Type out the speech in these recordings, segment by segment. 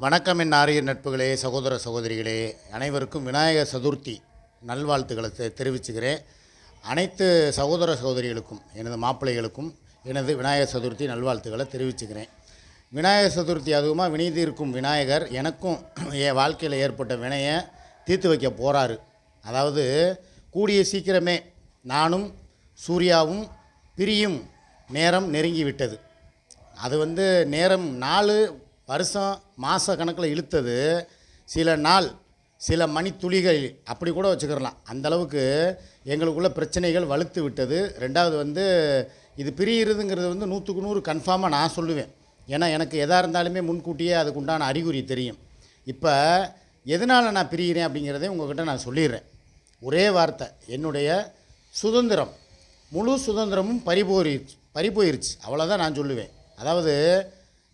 வணக்கம் என் ஆரிய நட்புகளே சகோதர சகோதரிகளே அனைவருக்கும் விநாயகர் சதுர்த்தி நல்வாழ்த்துக்களை தெ தெரிவிச்சுக்கிறேன். அனைத்து சகோதர சகோதரிகளுக்கும் எனது மாப்பிள்ளைகளுக்கும் எனது விநாயகர் சதுர்த்தி நல்வாழ்த்துக்களை தெரிவிச்சுக்கிறேன். விநாயகர் சதுர்த்தி அதுவுமா வினைதீர்க்கும் விநாயகர் எனக்கும் என் வாழ்க்கையில் ஏற்பட்ட வினையை தீர்த்து வைக்க போகிறாரு அதாவது கூடிய சீக்கிரமே நானும் சூர்யாவும் பிரியும் நேரம் நெருங்கி விட்டது அது வந்து நேரம் நாலு வருஷம் மாத கணக்கில் இழுத்தது சில நாள் சில மணித்துளிகள் அப்படி கூட வச்சுக்கிறலாம். அந்த அளவுக்கு எங்களுக்குள்ள பிரச்சனைகள் வலுத்து விட்டது. ரெண்டாவது வந்து இது பிரியிறதுங்கிறது வந்து நூற்றுக்கு நூறு கன்ஃபார்மாக நான் சொல்லுவேன். ஏன்னா எனக்கு எதாக இருந்தாலுமே முன்கூட்டியே அதுக்கு உண்டான அறிகுறி தெரியும். இப்போ எதனால் நான் பிரிகிறேன் அப்படிங்கிறதே உங்கள்கிட்ட நான் சொல்லிடுறேன். ஒரே வார்த்தை என்னுடைய சுதந்திரம். முழு சுதந்திரமும் பறிபோயிருச்சு பறிபோயிருச்சு. அவ்வளோதான் நான் சொல்லுவேன். அதாவது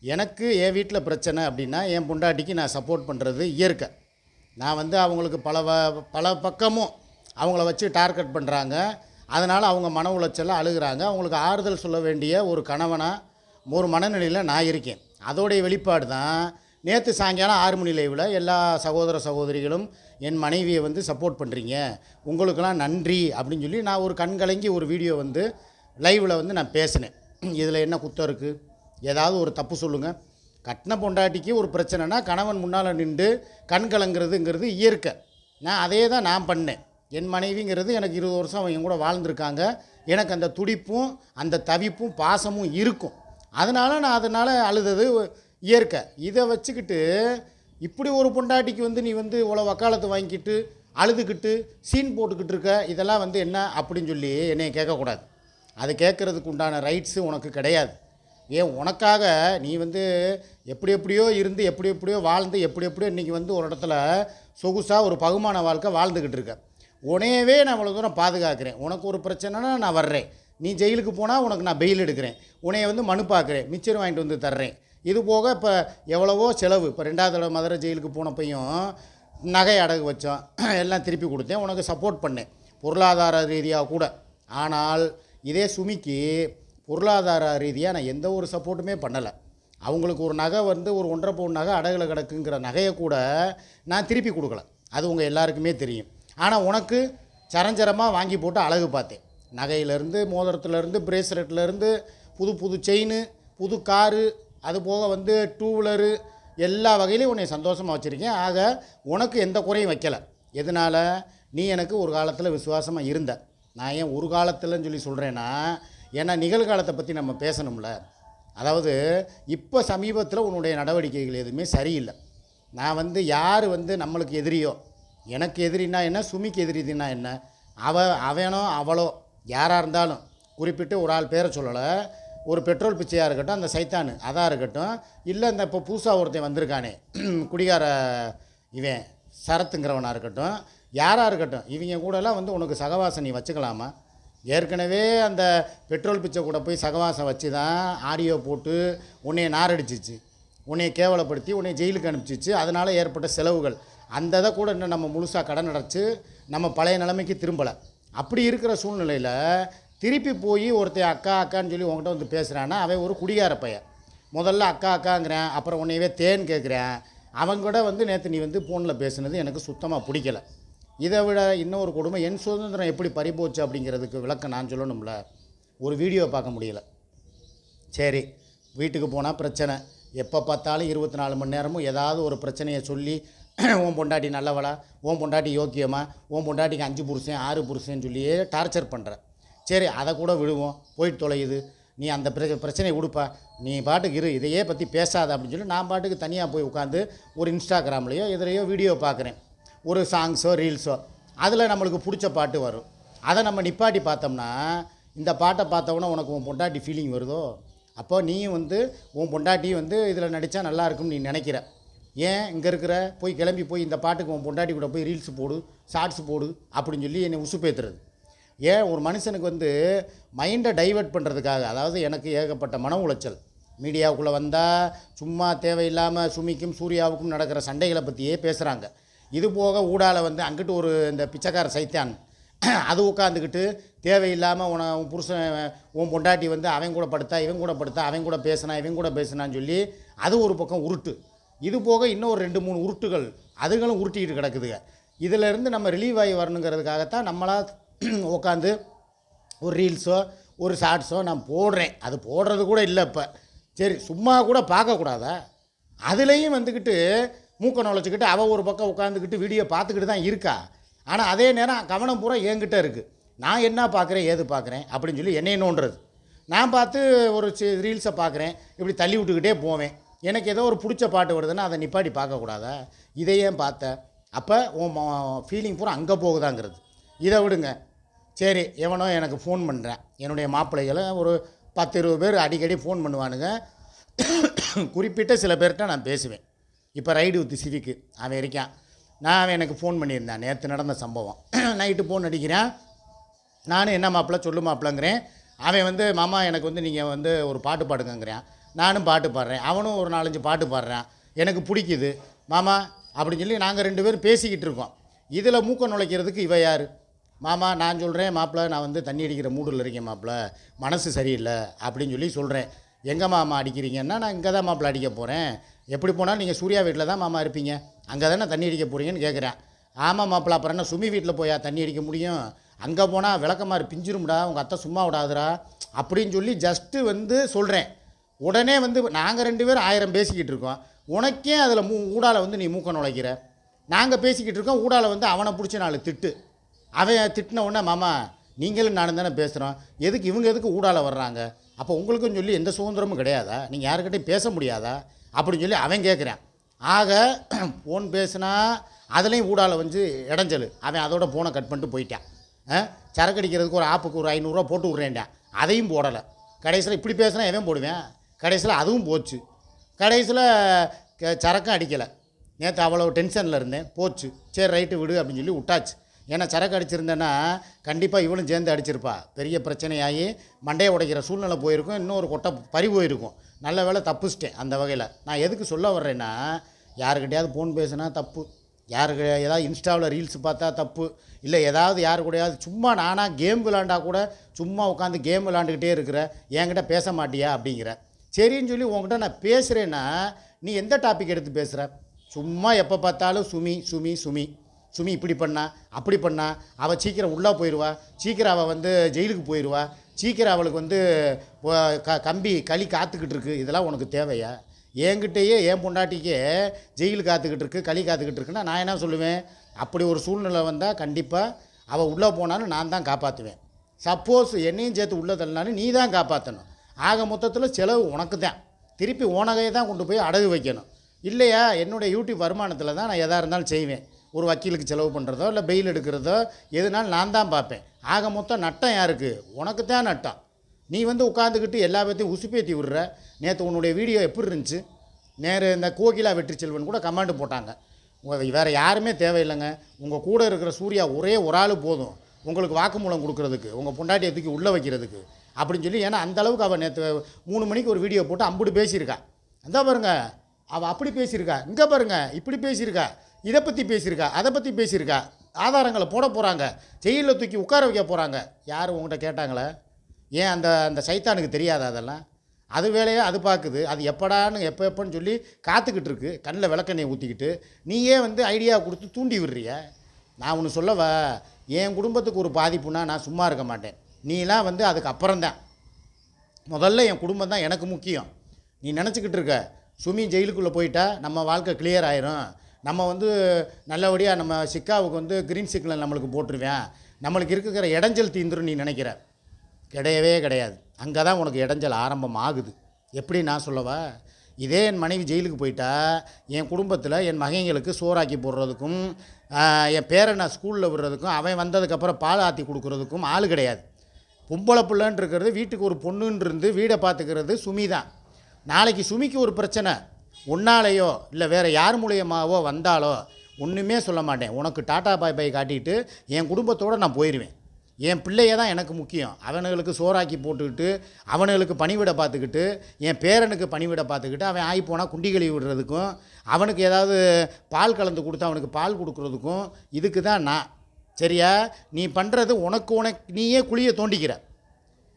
எனக்கு என் வீட்டில் பிரச்சனை அப்படின்னா என் பொண்டாட்டிக்கு நான் சப்போர்ட் பண்ணுறது இயற்கை. நான் வந்து அவங்களுக்கு பல வ பல பக்கமும் அவங்கள வச்சு டார்கெட் பண்ணுறாங்க அதனால் அவங்க மன உளைச்சலாக அழுகுறாங்க. அவங்களுக்கு ஆறுதல் சொல்ல வேண்டிய ஒரு கணவனாக ஒரு மனநிலையில் நான் இருக்கேன். அதோடைய வெளிப்பாடு தான் நேற்று சாயங்காலம் ஆறு மணி லைவில் எல்லா சகோதர சகோதரிகளும் என் மனைவியை வந்து சப்போர்ட் பண்ணுறீங்க உங்களுக்கெல்லாம் நன்றி அப்படின்னு சொல்லி நான் ஒரு கண்கலங்கி ஒரு வீடியோ வந்து லைவில் வந்து நான் பேசினேன். இதில் என்ன குத்தம் இருக்குது ஏதாவது ஒரு தப்பு சொல்லுங்கள் கட்டின பொண்டாட்டிக்கு ஒரு பிரச்சனைனா கணவன் முன்னால் நின்று கண் கலங்கிறதுங்கிறது இயற்கை. நான் அதே தான் நான் பண்ணேன். என் மனைவிங்கிறது எனக்கு இருபது வருஷம் அவங்க கூட வாழ்ந்துருக்காங்க. எனக்கு அந்த துடிப்பும் அந்த தவிப்பும் பாசமும் இருக்கும். அதனால் நான் அதனால் அழுதது இயற்கை. இதை வச்சுக்கிட்டு இப்படி ஒரு பொண்டாட்டிக்கு வந்து நீ வந்து இவ்வளோ வக்காலத்து வாங்கிக்கிட்டு அழுதுகிட்டு சீன் போட்டுக்கிட்டு இருக்க இதெல்லாம் வந்து என்ன அப்படின்னு சொல்லி என்னையை கேட்கக்கூடாது. அது கேட்குறதுக்கு உண்டான ரைட்ஸு உனக்கு கிடையாது. ஏன் உனக்காக நீ வந்து எப்படி எப்படியோ இருந்து எப்படி எப்படியோ வாழ்ந்து எப்படி எப்படியோ இன்றைக்கி வந்து ஒரு இடத்துல சொகுசாக ஒரு பகுமான வாழ்க்கை வாழ்ந்துக்கிட்டு இருக்க. உனையவே நான் இவ்வளோ தூரம் பாதுகாக்கிறேன். உனக்கு ஒரு பிரச்சனைனா நான் வர்றேன். நீ ஜெயிலுக்கு போனால் உனக்கு நான் பெயில் எடுக்கிறேன். உன்னைய வந்து மனு பார்க்குறேன் மிச்சர் வாங்கிட்டு வந்து தர்றேன். இது போக இப்போ எவ்வளவோ செலவு. இப்போ ரெண்டாவது தடவை மதுரை ஜெயிலுக்கு போனப்பையும் நகை அடகு வச்சோம். எல்லாம் திருப்பி கொடுத்தேன். உனக்கு சப்போர்ட் பண்ணேன். பொருளாதார ரீதியாக கூட. ஆனால் இதே சுமிக்கு பொருளாதார ரீதியாக நான் எந்த ஒரு சப்போர்ட்டுமே பண்ணலை. அவங்களுக்கு ஒரு நகை வந்து ஒரு ஒன்றரை பவுன் நகை அடகில் கிடக்குங்கிற நகையை கூட நான் திருப்பி கொடுக்கல. அது உங்கள் எல்லாருக்குமே தெரியும். ஆனால் உனக்கு சரஞ்சரமாக வாங்கி போட்டு அழகு பார்த்தேன். நகையிலேருந்து மோதிரத்துலேருந்து பிரேஸ்லெட்லேருந்து புது புது செயின் புது காரு அது போக வந்து டூ வீலரு எல்லா வகையிலையும் உன்னை சந்தோஷமாக வச்சுருக்கேன். ஆக உனக்கு எந்த குறையும் வைக்கலை. எதனால்? நீ எனக்கு ஒரு காலத்தில் விசுவாசமாக இருந்த. நான் ஏன் ஒரு காலத்தில்னு சொல்லி சொல்கிறேன்னா ஏன்னா நிகழ்காலத்தை பற்றி நம்ம பேசணும்ல. அதாவது இப்போ சமீபத்தில் உன்னுடைய நடவடிக்கைகள் எதுவுமே சரியில்லை. நான் வந்து யார் வந்து நம்மளுக்கு எதிரியோ எனக்கு எதிரின்னா என்ன சுமிக்கு எதிரினா என்ன அவ அவனோ அவளோ யாராக இருந்தாலும் குறிப்பிட்டு ஒரு ஆள் பேரை சொல்லலை ஒரு பெட்ரோல் பிச்சையாக இருக்கட்டும் அந்த சைத்தானு அதாக இருக்கட்டும் இல்லை இந்த இப்போ புதுசாக ஒருத்தன் வந்திருக்கானே குடிகார இவன் சரத்துங்கிறவனாக இருக்கட்டும் யாராக இருக்கட்டும் இவங்க கூடலாம் வந்து உனக்கு சகவாசம் நீ வச்சுக்கலாமா? ஏற்கனவே அந்த பெட்ரோல் பிச்சை கூட போய் சகவாசம் வச்சு தான் ஆடியோ போட்டு உன்னைய நாரடிச்சிச்சு. உன்னைய கேவலப்படுத்தி உன்னை ஜெயிலுக்கு அனுப்பிச்சிச்சு. அதனால் ஏற்பட்ட செலவுகள். அந்த இதை கூட இன்னும் நம்ம முழுசாக கடன் அடைச்சி நம்ம பழைய நிலைமைக்கு திரும்பலை. அப்படி இருக்கிற சூழ்நிலையில் திருப்பி போய் ஒருத்தன் அக்கா அக்கான்னு சொல்லி உங்கள்கிட்ட வந்து பேசுகிறான்னா அவன் ஒரு குடிகார பையன். முதல்ல அக்கா அக்காங்கிறேன். அப்புறம் உன்னையவே தேன் கேட்குறேன் அவங்க கூட வந்து நேற்று நீ வந்து ஃபோனில் பேசுனது எனக்கு சுத்தமாக பிடிக்கல. இதை விட இன்னொரு கொடுமை என் சுதந்திரம் எப்படி பறிபோச்சு அப்படிங்கிறதுக்கு விளக்கம் நான் சொல்லணும்ல. ஒரு வீடியோ பார்க்க முடியல. சரி வீட்டுக்கு போனால் பிரச்சனை. எப்போ பார்த்தாலும் இருபத்தி நாலு மணி நேரமும் ஏதாவது ஒரு பிரச்சனையை சொல்லி உன் பொண்டாட்டி நல்லவளா உன் பொண்டாட்டி யோக்கியமா உன் பொண்டாட்டிக்கு அஞ்சு புருஷன் ஆறு புருஷன் சொல்லியே டார்ச்சர் பண்ணுற சரி அதை கூட விடுவோம். போயிட்டு தொலையுது. நீ அந்த பிர பிரச்சனையை கொடுப்பா நீ பாட்டுக்கு இரு இதையே பற்றி பேசாத அப்படின்னு சொல்லி நான் பாட்டுக்கு தனியாக போய் உட்காந்து ஒரு இன்ஸ்டாகிராம்லேயோ எதிரையோ வீடியோ பார்க்குறேன். ஒரு சாங்ஸோ ரீல்ஸோ அதில் நம்மளுக்கு பிடிச்ச பாட்டு வரும். அதை நம்ம நிப்பாட்டி பார்த்தோம்னா இந்த பாட்டை பார்த்தவொன்னே உனக்கு உன் பொண்டாட்டி ஃபீலிங் வருதோ? அப்போ நீயும் வந்து உன் பொண்டாட்டி வந்து இதில் நடித்தா நல்லா இருக்கும்னு நீ நினைக்கிற. ஏன் இங்கே இருக்கிற? போய் கிளம்பி போய் இந்த பாட்டுக்கு உன் பொண்டாட்டி கூட போய் ரீல்ஸ் போடு ஷார்ட்ஸ் போடு அப்படின்னு சொல்லி என்னை உசுப்பேத்துறது ஏன்? ஒரு மனுஷனுக்கு வந்து மைண்டை டைவர்ட் பண்ணுறதுக்காக அதாவது எனக்கு ஏகப்பட்ட மன உளைச்சல். மீடியாவுக்குள்ளே வந்தால் சும்மா தேவையில்லாமல் சுமிக்கும் சூர்யாவுக்கும் நடக்கிற சண்டைகளை பற்றியே பேசுகிறாங்க இது போக ஊடால வந்து அங்கிட்டு ஒரு இந்த பிச்சைக்கார சைத்தான். அது உட்காந்துக்கிட்டு தேவையில்லாமல் உன உன் புருஷன் உன் பொண்டாட்டி வந்து அவன் கூட படுத்தா இவன் கூட படுத்தா அவன் கூட பேசினா இவன் கூட பேசினான்னு சொல்லி அது ஒரு பக்கம் உருட்டு. இது போக இன்னும் ஒரு ரெண்டு மூணு உருட்டுகள் அதுகளும் உருட்டிக்கிட்டு கிடக்குதுங்க. இதிலேருந்து நம்ம ரிலீவ் ஆகி வரணுங்கிறதுக்காகத்தான் நம்மளாக உட்காந்து ஒரு ரீல்ஸோ ஒரு ஷார்ட்ஸோ நான் போடுறேன். அது போடுறது கூட இல்லை இப்போ. சரி சும்மா கூட பார்க்கக்கூடாதா? அதுலேயும் வந்துக்கிட்டு மூக்க நுழைச்சிக்கிட்டு அவள் ஒரு பக்கம் உட்காந்துக்கிட்டு வீடியோ பார்த்துக்கிட்டு தான் இருக்கா? ஆனால் அதே நேரம் கவனம் பூரா என்கிட்ட இருக்குது நான் என்ன பார்க்குறேன் ஏது பார்க்குறேன் அப்படின்னு சொல்லி என்னை நோண்டுறது. நான் பார்த்து ஒரு ரீல்ஸை பார்க்குறேன் இப்படி தள்ளி விட்டுக்கிட்டே போவேன். எனக்கு ஏதோ ஒரு பிடிச்ச பாட்டு வருதுன்னா அதை நிப்பாட்டி பார்க்கக்கூடாதா இதையே பார்த்தேன் அப்போ உன் ஃபீலிங் பூரா அங்கே போகுதாங்கிறது. இதை விடுங்க. சரி எவனோ எனக்கு ஃபோன் பண்ணுறேன் என்னுடைய மாப்பிள்ளைகளை ஒரு பத்து இருபது பேர் அடிக்கடி ஃபோன் பண்ணுவானுங்க. குறிப்பிட்ட சில பேர்கிட்ட நான் பேசுவேன். இப்போ ரைடு வித் சிவிக்கு. அவன் இருக்கான். நான் அவன் எனக்கு ஃபோன் பண்ணியிருந்தேன். நேற்று நடந்த சம்பவம். நைட்டு ஃபோன் அடிக்கிறேன். நானும் என்ன மாப்பிள்ள சொல்லு மாப்பிள்ளங்கிறேன் அவன் வந்து மாமா எனக்கு வந்து நீங்கள் வந்து ஒரு பாட்டு பாடுங்கங்கிறான். நானும் பாட்டு பாடுறேன். அவனும் ஒரு நாலஞ்சு பாட்டு பாடுறான். எனக்கு பிடிக்குது. மாமா அப்படின்னு சொல்லி நாங்கள் ரெண்டு பேரும் பேசிக்கிட்டு இருக்கோம். இதில் மூக்க நுழைக்கிறதுக்கு இவ யார்? மாமா நான் சொல்கிறேன் மாப்பிள்ள நான் வந்து தண்ணி அடிக்கிற மூடில் இருக்கேன் மாப்பிள்ள மனசு சரியில்லை. அப்படின்னு சொல்லி சொல்கிறேன் எங்கே மாமா அடிக்கிறீங்கன்னா நான் இங்கே தான் மாப்பிள்ள அடிக்க போகிறேன் எப்படி போனாலும் நீங்கள் சூர்யா வீட்டில் தான் மாமா இருப்பீங்க. அங்கே தானே தண்ணி அடிக்க போகிறீங்கன்னு கேட்குறேன். ஆமாம் மாப்பிள்ள அப்புறம் என்ன சுமி வீட்டில் போயா தண்ணி அடிக்க முடியும்? அங்கே போனால் விளக்கமாறு பிஞ்சிரும்டா உங்கள் அத்தை சும்மா விடாதுடா அப்படின்னு சொல்லி ஜஸ்ட்டு வந்து சொல்கிறேன். உடனே வந்து நாங்கள் ரெண்டு பேரும் ஆயிரம் பேசிக்கிட்டு இருக்கோம். உனக்கே அதில் மூ ஊடால வந்து நீ மூக்க நுழைக்கிற. நாங்கள் பேசிக்கிட்டு இருக்கோம் ஊடால வந்து அவனை பிடிச்ச நாலு திட்டு. அவன் திட்டின உடனே மாமா நீங்களும் நானும் தானே பேசுகிறோம். எதுக்கு இவங்க எதுக்கு ஊடால வர்றாங்க? அப்போ உங்களுக்கும் சொல்லி எந்த சுதந்திரமும் கிடையாதா? நீங்கள் யாருக்கிட்டையும் பேச முடியாதா? அப்படின்னு சொல்லி அவன் கேட்குறான் ஆக ஃபோன் பேசுனா அதுலேயும் ஊடால வந்து இடைஞ்சல். அவன் அதோட ஃபோனை கட் பண்ணிட்டு போயிட்டான். சரக்கு அடிக்கிறதுக்கு ஒரு ஆப்புக்கு ஒரு ஐநூறுரூவா போட்டு விட்றேன்டா. அதையும் போடலை. கடைசியில் இப்படி பேசுனா எவன் போடுவேன்? கடைசியில் அதுவும் போச்சு. கடைசியில் க- சரக்கும் அடிக்கலை. நேற்று அவ்வளோ டென்ஷனில் இருந்தேன். போச்சு. சரி ரைட்டு விடு அப்படின்னு சொல்லி விட்டாச்சு. ஏன்னா சரக்கு அடிச்சிருந்தேன்னா கண்டிப்பாக இவளும் சேர்ந்து அடிச்சிருப்பா. பெரிய பிரச்சனையாகி மண்டையை உடைக்கிற சூழ்நிலை போயிருக்கும். இன்னும் ஒரு கொட்டை பறி போயிருக்கும். நல்ல வேலை தப்புச்சிட்டேன் அந்த வகையில். நான் எதுக்கு சொல்ல வர்றேன்னா யாருக்கிட்டையாவது ஃபோன் பேசுனா தப்பு. யாருக்கு ஏதாவது இன்ஸ்டாவில் ரீல்ஸ் பார்த்தா தப்பு. இல்லை ஏதாவது யாரு கூடயாவது சும்மா நானாக கேம் விளாண்டா கூட சும்மா உட்காந்து கேம் விளாண்டுக்கிட்டே இருக்கிற என்கிட்ட பேச மாட்டியா அப்படிங்கிற. சரின்னு சொல்லி உன்கிட்ட நான் பேசுகிறேன்னா நீ எந்த டாபிக் எடுத்து பேசுகிற சும்மா எப்போ பார்த்தாலும் சுமி சுமி சுமி. சுமி இப்படி பண்ணா அப்படி பண்ணா அவள் சீக்கிரம் உள்ளே போயிடுவா சீக்கிரம் அவள் வந்து ஜெயிலுக்கு போயிடுவா சீக்கிரம் அவளுக்கு வந்து க கம்பி களி காத்துக்கிட்டு இருக்கு. இதெல்லாம் உனக்கு தேவையா? என்கிட்டயே என் பொண்டாட்டிக்கே ஜெயில் காத்துக்கிட்டு இருக்கு களி காத்துக்கிட்டு இருக்குன்னா நான் என்ன சொல்லுவேன்? அப்படி ஒரு சூழ்நிலை வந்தால் கண்டிப்பாக அவள் உள்ளே போனாலும் நான் தான் காப்பாற்றுவேன் சப்போஸ் என்னையும் சேர்த்து உள்ளே தள்ளினாலும் நீ தான் காப்பாற்றணும் ஆக மொத்தத்தில் செலவு உனக்கு தான். திருப்பி உனகையை தான் கொண்டு போய் அடகு வைக்கணும். இல்லையா? என்னுடைய யூடியூப் வருமானத்தில் தான் நான் எதாக இருந்தாலும் செய்வேன். ஒரு வக்கீலுக்கு செலவு பண்ணுறதோ இல்லை பெயில் எடுக்கிறதோ எதுனாலும் நான் தான் பார்ப்பேன். ஆக மொத்தம் நட்டம் யாருக்கு? உனக்கு தான் நட்டம். நீ வந்து உட்காந்துக்கிட்டு எல்லா பேர்த்தையும் உசுப்பேத்தி விடுற. நேற்று உன்னுடைய வீடியோ எப்படி இருந்துச்சு? நேரு இந்த கோகிலா வெற்றி செல்வன் கூட கமெண்ட் போட்டாங்க. வேறு யாருமே தேவையில்லைங்க. உங்கள் கூட இருக்கிற சூர்யா ஒரே ஒரு ஆள் போதும். உங்களுக்கு வாக்குமூலம் கொடுக்குறதுக்கு உங்கள் பொண்டாட்டியை தூக்கி உள்ளே வைக்கிறதுக்கு அப்படின்னு சொல்லி ஏன்னா அந்தளவுக்கு அவள் நேற்று மூணு மணிக்கு ஒரு வீடியோ போட்டு அம்புட்டு பேசியிருக்கா. அந்த பாருங்க. அவள் அப்படி பேசியிருக்கா. இங்கே பாருங்க. இப்படி பேசியிருக்கா. இதை பற்றி பேசியிருக்கா. அதை பற்றி பேசியிருக்கா. ஆதாரங்களை போட போகிறாங்க ஜெயிலில் தூக்கி உட்கார வைக்க போகிறாங்க யார் உங்கள்கிட்ட கேட்டாங்களே? ஏன் அந்த அந்த சைத்தானுக்கு தெரியாது அதெல்லாம்? அது வேலையை அது பார்க்குது அது எப்படான்னு எப்போ எப்போன்னு சொல்லி காத்துக்கிட்டு இருக்கு. கண்ணில் விளக்கெண்ணெய் ஊற்றிக்கிட்டு நீயே வந்து ஐடியா கொடுத்து தூண்டி விடுறிய? நான் ஒன்று சொல்லவா? என் குடும்பத்துக்கு ஒரு பாதிப்புனா நான் சும்மா இருக்க மாட்டேன். நீலாம் வந்து அதுக்கு அப்புறம்தான். முதல்ல என் குடும்பம் தான் எனக்கு முக்கியம். நீ நினச்சிக்கிட்டு இருக்க. சுமி ஜெயிலுக்குள்ளே போயிட்டா நம்ம வாழ்க்கை கிளியர் ஆயிரும். நம்ம வந்து நல்லபடியாக நம்ம சிக்காவுக்கு வந்து க்ரீன் சிக்னல் நம்மளுக்கு போட்டுருவேன். நம்மளுக்கு இருக்கிற இடைஞ்சல் தீந்துரும் நீ நினைக்கிற. கிடையவே கிடையாது. அங்கே தான் உனக்கு இடைஞ்சல் ஆரம்பம் ஆகுது எப்படி நான் சொல்லவா? இதே என் மனைவி ஜெயிலுக்கு போயிட்டா என் குடும்பத்தில் என் மகைங்களுக்கு சோறாக்கி போடுறதுக்கும் என் பேரை நான் ஸ்கூலில் விடுறதுக்கும் அவன் வந்ததுக்கப்புறம் பால் ஆற்றி கொடுக்குறதுக்கும் ஆள் கிடையாது. பொம்பளை பிள்ளைன்னு இருக்கிறது வீட்டுக்கு ஒரு பொண்ணுன்னு இருந்து வீடை பார்த்துக்கிறது சுமி தான் நாளைக்கு சுமிக்கு ஒரு பிரச்சனை. உன்னாலேயோ இல்லை வேறு யார் மூலியமாகவோ வந்தாலோ ஒன்றுமே சொல்ல மாட்டேன். உனக்கு டாட்டா பாய் பாய் காட்டிட்டு என் குடும்பத்தோடு நான் போயிடுவேன் என் பிள்ளைய தான் எனக்கு முக்கியம். அவனுங்களுக்கு சோறாக்கி போட்டுக்கிட்டு அவனுங்களுக்கு பணிவிட பார்த்துக்கிட்டு என் பேரனுக்கு பணிவிட பார்த்துக்கிட்டு அவன் ஆகி போனால் குண்டி கழுவி விடுறதுக்கும் அவனுக்கு ஏதாவது பால் கலந்து கொடுத்து அவனுக்கு பால் கொடுக்குறதுக்கும் இதுக்கு தான் நான். சரியா? நீ பண்ணுறது உனக்கு உனக்கு நீயே குழியை தோண்டிக்கிற.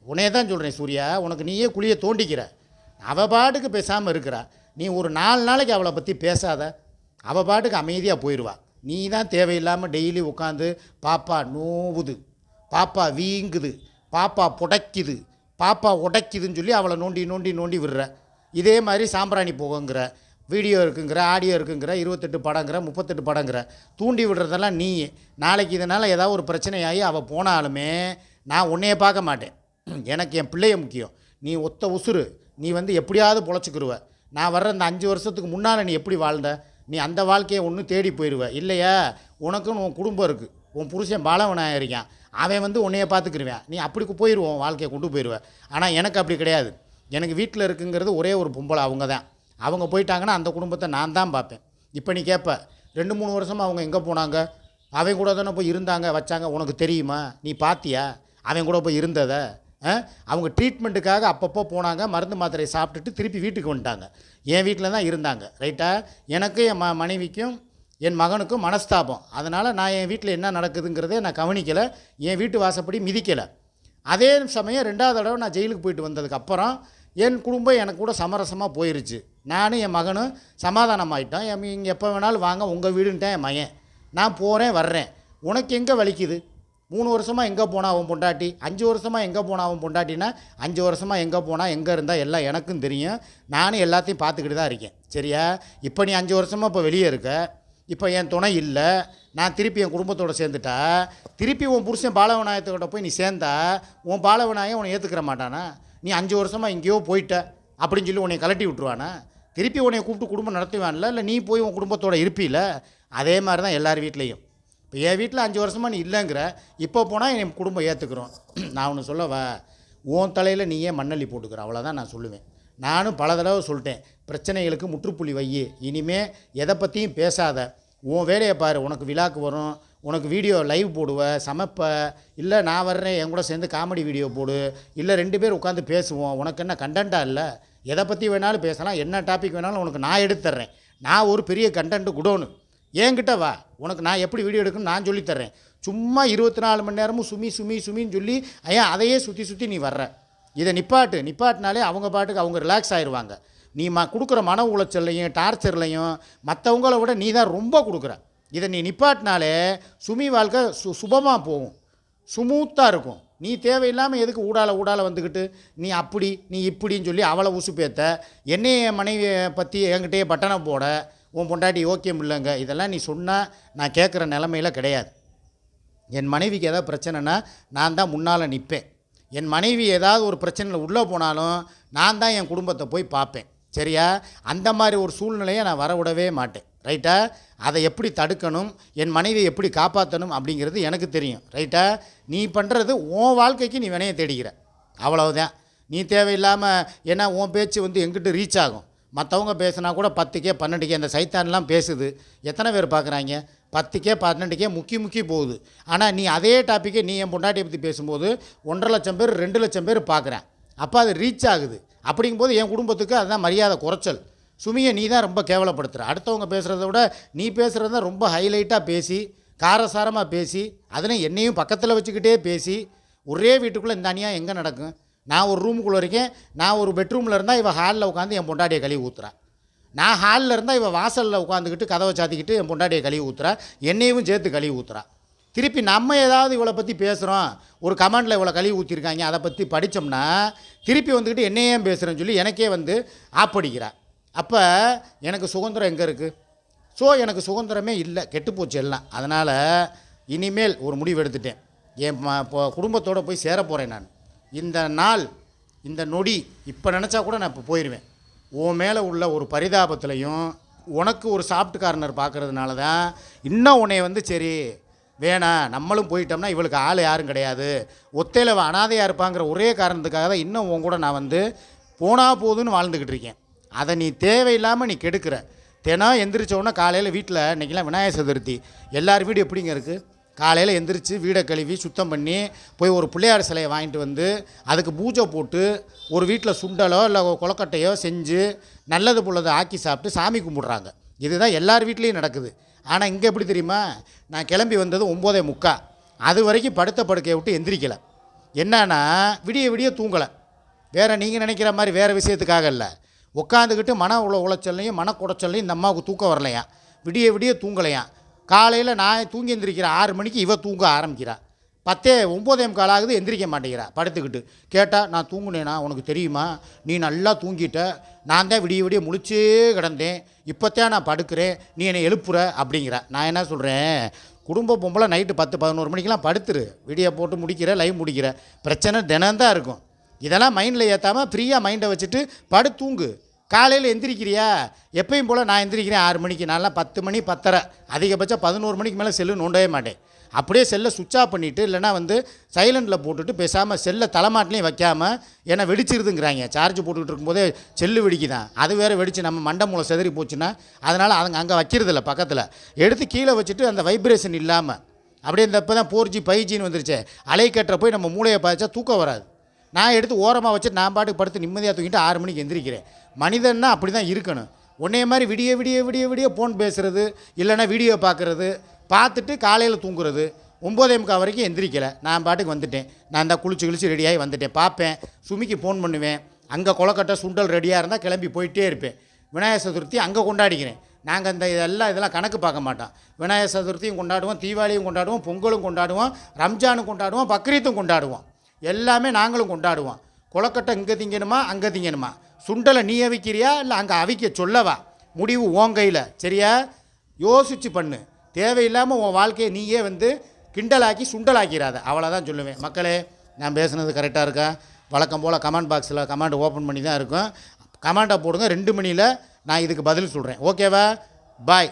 உனையே தான் சொல்கிறேன் சூர்யா உனக்கு நீயே குழியை தோண்டிக்கிற. அவ பாட்டுக்கு பேசாமல் இருக்கிறா. நீ ஒரு நாலு நாளைக்கு அவளை பற்றி பேசாத. அவள் பாட்டுக்கு அமைதியாக போயிடுவா நீ தான் தேவையில்லாமல் டெய்லி உட்காந்து பாப்பா நோவுது. பாப்பா வீங்குது. பாப்பா புடைக்குது. பாப்பா உடைக்குதுன்னு சொல்லி அவளை நோண்டி நோண்டி நோண்டி விடுற. இதே மாதிரி சாம்பிராணி போகுங்கிற வீடியோ இருக்குங்கிற ஆடியோ இருக்குங்கிற இருபத்தெட்டு படங்கிற முப்பத்தெட்டு படங்கிற தூண்டி விடுறதெல்லாம் நீ நாளைக்கு இதனால் ஏதாவது ஒரு பிரச்சனையாகி அவள் போனாலுமே நான் உன்னையே பார்க்க மாட்டேன். எனக்கு என் பிள்ளைய முக்கியம். நீ ஒத்த உசுறு. நீ வந்து எப்படியாவது பொழைச்சிக்கிருவ. நான் வர்ற இந்த அஞ்சு வருஷத்துக்கு முன்னால் நீ எப்படி வாழ்ந்த? நீ அந்த வாழ்க்கையை ஒன்று தேடி போயிடுவ இல்லையா? உனக்குன்னு உன் குடும்பம் இருக்குது உன் புருஷன் பாலவனாக இருக்கான். அவன் வந்து உன்னைய பார்த்துக்கிருவேன். நீ அப்படி போயிடுவோம் வாழ்க்கையை கொண்டு போயிடுவேன் ஆனால் எனக்கு அப்படி கிடையாது. எனக்கு வீட்டில் இருக்குங்கிறது ஒரே ஒரு பொம்பளை அவங்க தான். அவங்க போயிட்டாங்கன்னா அந்த குடும்பத்தை நான் தான் பார்ப்பேன். இப்போ நீ கேட்ப ரெண்டு மூணு வருஷமாக அவங்க எங்கே போனாங்க? அவன் கூட தானே போய் இருந்தாங்க வச்சாங்க. உனக்கு தெரியுமா? நீ பார்த்தியா அவன் கூட போய் இருந்ததை? அவங்க ட்ரீட்மெண்ட்டுக்காக அப்பப்போ போனாங்க மருந்து மாத்திரையை சாப்பிட்டுட்டு திருப்பி வீட்டுக்கு வந்துட்டாங்க. என் வீட்டில் தான் இருந்தாங்க ரைட்டா எனக்கும் என் ம மனைவிக்கும் என் மகனுக்கும் மனஸ்தாபம். அதனால் நான் என் வீட்டில் என்ன நடக்குதுங்கிறதே நான் கவனிக்கலை என் வீட்டு வாசப்படி மிதிக்கலை. அதே சமயம் ரெண்டாவது தடவை நான் ஜெயிலுக்கு போயிட்டு வந்ததுக்கு அப்புறம் என் குடும்பம் எனக்கு கூட சமரசமாக போயிருச்சு. நானும் என் மகனும் சமாதானமாகிட்டோம் என் இங்கே எப்போ வேணாலும் வாங்க உங்கள் வீடுன்ட்டேன் என் மகன். நான் போகிறேன் வர்றேன். உனக்கு எங்கே வலிக்குது? மூணு வருஷமாக எங்கே போனால் அவன் பொண்டாட்டி? அஞ்சு வருஷமாக எங்கே போனால் அவன் பொண்டாட்டினா அஞ்சு வருஷமாக எங்கே போனால் எங்கே இருந்தால் எல்லாம் எனக்கும் தெரியும். நானும் எல்லாத்தையும் பார்த்துக்கிட்டு தான் இருக்கேன். சரியா? இப்போ நீ அஞ்சு வருஷமாக இப்போ வெளியே இருக்க. இப்போ என் துணை இல்லை. நான் திருப்பி என் குடும்பத்தோடு சேர்ந்துட்டா? திருப்பி உன் புருஷன் பாலவநாயகத்தோட போய் நீ சேர்ந்தா உன் பாலவநாயகம் உன்னை ஏற்றுக்கிற மாட்டானா? நீ அஞ்சு வருஷமாக எங்கேயோ போயிட்ட அப்படின்னு சொல்லி உன்னை கலட்டி விட்ருவானா திருப்பி உன்னை கூப்பிட்டு குடும்பம் நடத்துவான்ல? இல்லை நீ போய் உன் குடும்பத்தோட இருப்பில? அதே மாதிரி தான் எல்லார் வீட்லேயும். இப்போ என் வீட்டில் அஞ்சு வருஷமாக நீ இல்லைங்கிற இப்போ போனால் என் குடும்பம் ஏற்றுக்கிறோம் நான் ஒன்று சொல்லவா? உன் தலையில் நீயே மண்ணள்ளி போட்டுக்கிற அவ்வளோதான் நான் சொல்லுவேன். நானும் பல தடவை சொல்லிட்டேன் பிரச்சனைகளுக்கு முற்றுப்புள்ளி வை இனிமேல் எதை பற்றியும் பேசாத. உன் வேலையை பாரு உனக்கு விழாக்கு வரும் உனக்கு வீடியோ லைவ் போடுவ சமைப்ப இல்லை நான் வர்றேன் என் கூட சேர்ந்து காமெடி வீடியோ போடு இல்லை ரெண்டு பேர் உட்காந்து பேசுவோம் உனக்கு என்ன கண்டென்ட்டாக இல்லை? எதை பற்றி வேணாலும் பேசலாம் என்ன டாபிக் வேணாலும் உனக்கு நான் எடுத்து தர்றேன் நான் ஒரு பெரிய கண்டென்ட்டு குடோனு. என்கிட்ட வா. உனக்கு நான் எப்படி வீடியோ எடுக்கணும்னு நான் சொல்லித்தர்றேன். சும்மா இருபத்தி நாலு மணி நேரமும் சுமி சுமி சுமின்னு சொல்லி ஐயா அதையே சுற்றி சுற்றி நீ வர்ற. இதை நிப்பாட்டு. நிப்பாட்டினாலே அவங்க பாட்டுக்கு அவங்க ரிலாக்ஸ் ஆயிடுவாங்க நீ ம கொடுக்குற மன உளைச்சல்லையும் டார்ச்சர்லையும் மற்றவங்கள விட நீ தான் ரொம்ப கொடுக்குற. இதை நீ நிப்பாட்டினாலே சுமி வாழ்க்கை சு சுபமாக போகும். சுமூத்தாக இருக்கும். நீ தேவையில்லாமல் எதுக்கு ஊடால ஊடால வந்துக்கிட்டு நீ அப்படி நீ இப்படின்னு சொல்லி அவளை உசுப்பேத்த என்னைய என் மனைவியை பற்றி என்கிட்டயே பட்டனை போட. உன் பொண்டாட்டி ஓகே இல்லைங்க. இதெல்லாம் நீ சொன்னால் நான் கேட்குற நிலமையில கிடையாது. என் மனைவிக்கு ஏதாவது பிரச்சனைனா நான் தான் முன்னால் நிற்பேன் என் மனைவி ஏதாவது ஒரு பிரச்சனையில் உள்ளே போனாலும் நான் தான் என் குடும்பத்தை போய் பார்ப்பேன். சரியா? அந்த மாதிரி ஒரு சூழ்நிலையை நான் வர விடவே மாட்டேன். ரைட்டா அதை எப்படி தடுக்கணும்? என் மனைவியை எப்படி காப்பாற்றணும் அப்படிங்கிறது எனக்கு தெரியும். ரைட்டா நீ பண்ணுறது உன் வாழ்க்கைக்கு நீ வினையை தேடிக்கிற அவ்வளவுதான். நீ தேவையில்லாமல் ஏன்னா உன் பேச்சு வந்து எங்கிட்ட ரீச் ஆகும். மற்றவங்க பேசுனா கூட பத்துக்கே பன்னெண்டுக்கே அந்த சைத்தான்லாம் பேசுது. எத்தனை பேர் பார்க்குறாங்க? பத்துக்கே பன்னெண்டுக்கே முக்கி முக்கி போகுது. ஆனால் நீ அதே டாப்பிக்கே நீ என் பொண்டாட்டியை பற்றி பேசும்போது ஒன்றரை லட்சம் பேர் ரெண்டு லட்சம் பேர் பார்க்குறேன். அப்போ அது ரீச் ஆகுது. அப்படிங்கும்போது என் குடும்பத்துக்கு அதுதான் மரியாதை குறைச்சல். சுமியை நீ தான் ரொம்ப கேவலப்படுத்துகிற அடுத்தவங்க பேசுகிறத விட நீ பேசுகிறது தான் ரொம்ப ஹைலைட்டாக பேசி காரசாரமாக பேசி அதுலேயும் என்னையும் பக்கத்தில் வச்சுக்கிட்டே பேசி ஒரே வீட்டுக்குள்ளே இந்த அநியாயம் எங்கே நடக்கும்? நான் ஒரு ரூமுக்குள்ளே இருக்கேன். நான் ஒரு பெட்ரூமில் இருந்தால் இவள் ஹாலில் உட்காந்து என் பொண்டாட்டியை கழுவி ஊற்றுறான் நான் ஹாலில் இருந்தால் இவள் வாசலில் உட்காந்துக்கிட்டு கதவை சாத்திக்கிட்டு என் பொண்டாட்டியை கழுவி ஊற்றுறா என்னையும் சேர்த்து கழுவி ஊத்துறா. திருப்பி நம்ம ஏதாவது இவளை பற்றி பேசுகிறோம் ஒரு கமெண்டில் இவளை கழுவி ஊற்றிருக்காங்க அதை பற்றி படித்தோம்னா திருப்பி வந்துக்கிட்டு என்னையே பேசுகிறேன்னு சொல்லி எனக்கே வந்து ஆப்படிக்கிறா. அப்போ எனக்கு சுதந்திரம் எங்கே இருக்குது ஸோ எனக்கு சுதந்திரமே இல்லை. கெட்டுப்போச்சு எல்லாம். அதனால் இனிமேல் ஒரு முடிவு எடுத்துட்டேன். என் இப்போ குடும்பத்தோடு போய் சேர போகிறேன் நான். இந்த நாள் இந்த நொடி இப்போ நினச்சா கூட நான் இப்போ போயிடுவேன் உன் மேலே உள்ள ஒரு பரிதாபத்துலையும் உனக்கு ஒரு சாஃப்ட் கார்னர் பார்க்குறதுனால தான் இன்னும் உன்னை வந்து சரி வேணாம் நம்மளும் போயிட்டோம்னா இவளுக்கு ஆள் யாரும் கிடையாது. ஒத்தையில் அனாதையாக இருப்பாங்கிற ஒரே காரணத்துக்காக தான் இன்னும் உன் கூட நான் வந்து போனால் போதுன்னு வாழ்ந்துக்கிட்டு இருக்கேன். அதை நீ தேவையில்லாமல் நீ கெடுக்கிற. தினம் எந்திரிச்ச உடனே காலையில் வீட்டில் இன்றைக்கெல்லாம் விநாயகர் சதுர்த்தி. எல்லார் வீடு எப்படிங்க இருக்குது காலையில் எந்திரிச்சு வீடை கழுவி சுத்தம் பண்ணி போய் ஒரு பிள்ளையார் சிலையை வாங்கிட்டு வந்து அதுக்கு பூஜை போட்டு ஒரு வீட்டில் சுண்டலோ இல்லை கொலக்கட்டையோ செஞ்சு நல்லது புள்ளதை ஆக்கி சாப்பிட்டு சாமி கும்பிட்றாங்க. இதுதான் எல்லார் வீட்லேயும் நடக்குது. ஆனால் இங்கே எப்படி தெரியுமா? நான் கிளம்பி வந்தது ஒம்போதே முக்கா. அது வரைக்கும் படுத்த படுக்கையை விட்டு எந்திரிக்கலை. என்னன்னா விடிய விடிய தூங்கலை. வேறு நீங்கள் நினைக்கிற மாதிரி வேறு விஷயத்துக்காக இல்லை. உட்காந்துக்கிட்டு மன உள உளைச்சல்லையும் மன குடைச்சல்லையும் இந்த அம்மாவுக்கு தூக்கம் வரலையாம். விடிய விடிய தூங்கலையாம். காலையில் நான் தூங்கி எந்திரிக்கிறேன் ஆறு மணிக்கு இவ தூங்க ஆரம்பிக்கிறா. பத்தே ஒம்போதே கால் ஆகுது எந்திரிக்க மாட்டேங்கிறா. படுத்துக்கிட்டு. கேட்டால் நான் தூங்குனேனா? உனக்கு தெரியுமா? நீ நல்லா தூங்கிட்ட. நான் தான் விடிய விடிய முழிச்சே கிடந்தேன். இப்போத்தான் நான் படுக்கிறேன். நீ என்னை எழுப்புற? அப்படிங்கிற. நான் என்ன சொல்கிறேன் குடும்ப பொம்பளை நைட்டு பத்து பதினோரு மணிக்கெலாம் படுத்துரு. வீடியோ போட்டு முடிக்கிற லைவ் முடிக்கிற. பிரச்சனை தினம்தான் இருக்கும். இதெல்லாம் மைண்டில் ஏற்றாமல் ஃப்ரீயாக மைண்டை வச்சுட்டு படு தூங்கு. காலையில் எந்திரிக்கிறியா? எப்பயும் போல் நான் எந்திரிக்கிறேன் ஆறு மணிக்கு. நான்லாம் பத்து மணி பத்தரை. அதிகபட்சம் பதினோரு மணிக்கு மேலே செல்லு நோண்டவே மாட்டேன். அப்படியே செல்லை சுவிட்ச் ஆஃப் பண்ணிவிட்டு இல்லைனா வந்து சைலண்டில் போட்டுட்டு பேசாமல் செல்லை தலைமாட்டிலையும் வைக்காமல் ஏன்னா வெடிச்சிருதுங்கிறாங்க. சார்ஜ் போட்டுக்கிட்டு இருக்கும்போதே செல்லு வெடிக்குதான். அது வேறு வெடிச்சு நம்ம மண்டை மூளை செதறி போச்சுன்னா அதனால் அவங்க அங்கே வைக்கிறதில்ல பக்கத்தில். எடுத்து கீழே வச்சுட்டு அந்த வைப்ரேஷன் இல்லாமல் அப்படியே இந்த இப்போ தான் ஃபோர் ஜி ஃபைவ் ஜின்னு வந்துடுச்சே அலை கட்டுற போய் நம்ம மூளையை பாய்ச்சா தூக்கம் வராது. நான் எடுத்து ஓரமாக வச்சு நான் பாட்டுக்கு படுத்து நிம்மதியாக தூங்கிட்டு ஆறு மணிக்கு எந்திரிக்கிறேன். மனிதன்னா அப்படி தான் இருக்கணும். உன்னைய மாதிரி விடிய விடிய விடிய விடிய ஃபோன் பேசுகிறது இல்லைன்னா வீடியோ பார்க்குறது பார்த்துட்டு காலையில் தூங்குறது ஒம்போதே முக்கால் வரைக்கும் எந்திரிக்கலை. நான் பாட்டுக்கு வந்துட்டேன். நான் தான் குளிச்சு குளிச்சு ரெடியாகி வந்துட்டேன். பார்ப்பேன். சுமிக்கு ஃபோன் பண்ணுவேன். அங்கே கொலக்கட்டை சுண்டல் ரெடியாக இருந்தால் கிளம்பி போயிட்டே இருப்பேன். விநாயகர் சதுர்த்தி அங்கே கொண்டாடிக்கிறேன். நாங்கள் இந்த இதெல்லாம் இதெல்லாம் கணக்கு பார்க்க மாட்டோம். விநாயகர் சதுர்த்தியும் கொண்டாடுவோம் தீபாவளியும் கொண்டாடுவோம் பொங்கலும் கொண்டாடுவோம் ரம்ஜானும் கொண்டாடுவோம் பக்ரீத்தும் கொண்டாடுவோம். எல்லாமே நாங்களும் கொண்டாடுவோம். கொலக்கட்டை இங்கே திங்கணுமா அங்கே திங்கணுமா? சுண்டலை நீ அவிக்கிறியா? இல்லை அங்கே அவிக்க சொல்லவா? முடிவு உன் கையில். சரியா? யோசிச்சு பண்ணு. தேவையில்லாமல் உன் வாழ்க்கையை நீயே வந்து கிண்டலாக்கி சுண்டலாக்கிறாத. அவ்வளோதான் சொல்லுவேன். மக்களே நான் பேசுனது கரெக்டாக இருக்கா? வழக்கம் போல் கமெண்ட் பாக்ஸில் கமெண்ட் ஓப்பன் பண்ணி தான் இருக்கும். கமெண்ட்டை போடுங்க. ரெண்டு மணியில் நான் இதுக்கு பதில் சொல்கிறேன் ஓகேவா பாய்